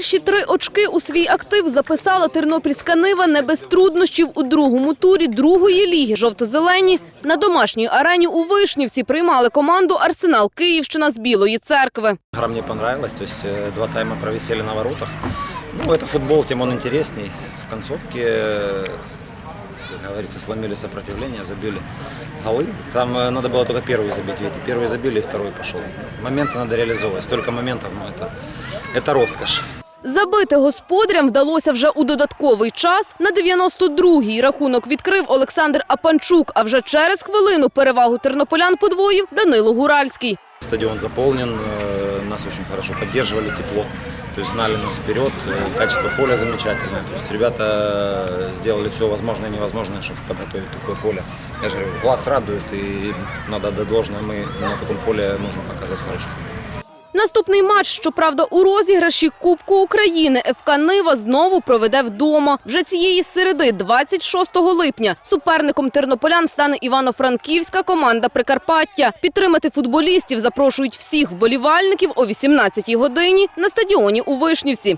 Перші три очки у свій актив записала тернопільська нива не без труднощів у другому турі другої ліги жовто-зелені. На домашній арені у Вишнівці приймали команду Арсенал Київщина з Білої церкви. Игра мне понравилась, то есть э, два тайма провисели на воротах. Ну, это футбол, тем он интересней. В концовке, э, как говорится, сломили сопротивление, забили голы. Там э, надо было только первый забить, видите, первый забили, и второй пошел. Моменты надо реализовывать, столько моментов, ну, это, это роскошь. Забити господарям вдалося вже у додатковий час. На 92-й рахунок відкрив Олександр Апанчук, а вже через хвилину перевагу тернополян подвоїв Данило Гуральський. Стадион заполнен, э, нас очень хорошо поддерживали, тепло. То есть гнали нас вперед, э, качество поля замечательное. То есть ребята э, сделали все возможное и невозможное, чтобы подготовить такое поле. Я же говорю, глаз радует, и надо отдать должное, мы на таком поле можем показать хороший футбол. Наступний матч, щоправда, у розіграші Кубку України ФК Нива знову проведе вдома. Вже цієї середи, 26 липня, суперником тернополян стане івано-франківська команда Прикарпаття. Підтримати футболістів запрошують всіх вболівальників о 18 годині на стадіоні у Вишнівці.